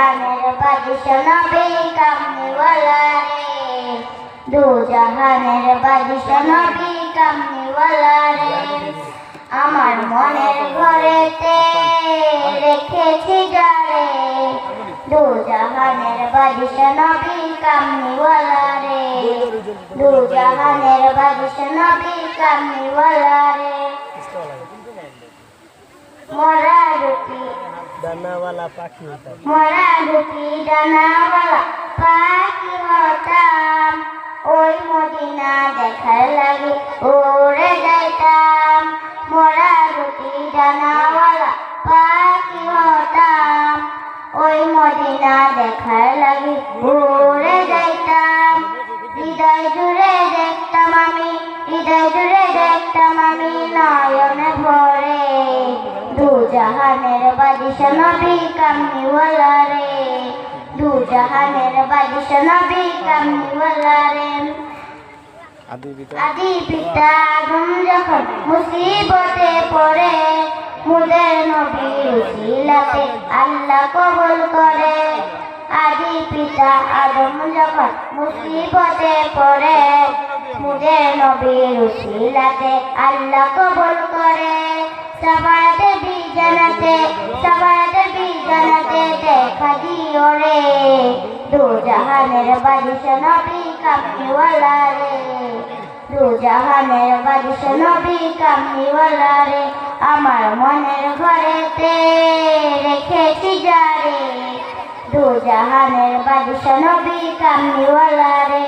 জাহানের বাদিশা নবী কামনিওয়ালা রে দু জাহানের বাদিশা নবী কামনিওয়ালা রে আমার মনের ঘরেতে রেখেছি যারে। দু জাহানের বাদিশা নবী কামনিওয়ালা রে দু জাহানের বাদিশা নবী কামনিওয়ালা রে মরা রুটি ডানাওয়ালা পাখি হতাম মরা দুটি ডানাওয়ালা পাখি হতাম। ওই মদিনা দেখার লাগে ওরে যাইতাম। মরা দুটি ডানাওয়ালা পাখি হতাম। ওই মদিনা দেখার লাগে ওরে যাইতাম। জাহানের বাদিশা নবী কামনিওয়ালা রে। দু জাহানের বাদিশা নবী কামনিওয়ালা রে। আদি পিতা। আদি আদম যখন মুসিবতে পড়ে মুদের নবী উসিলাতে আল্লাহ কবুল করে। আদি পিতা আদম যখন মুসিবতে পড়ে মুদের নবী উসিলাতে আল্লাহ কবুল করে। সবাইতে দু জাহানের বাদিশা নবী কামনিওয়ালা রে। দু জাহানের বাদিশা নবী কামনিওয়ালা রে। আমার মনের ঘরেতে রেখেছি যারে। দু জাহানের বাদিশা নবী কামনিওয়ালা রে।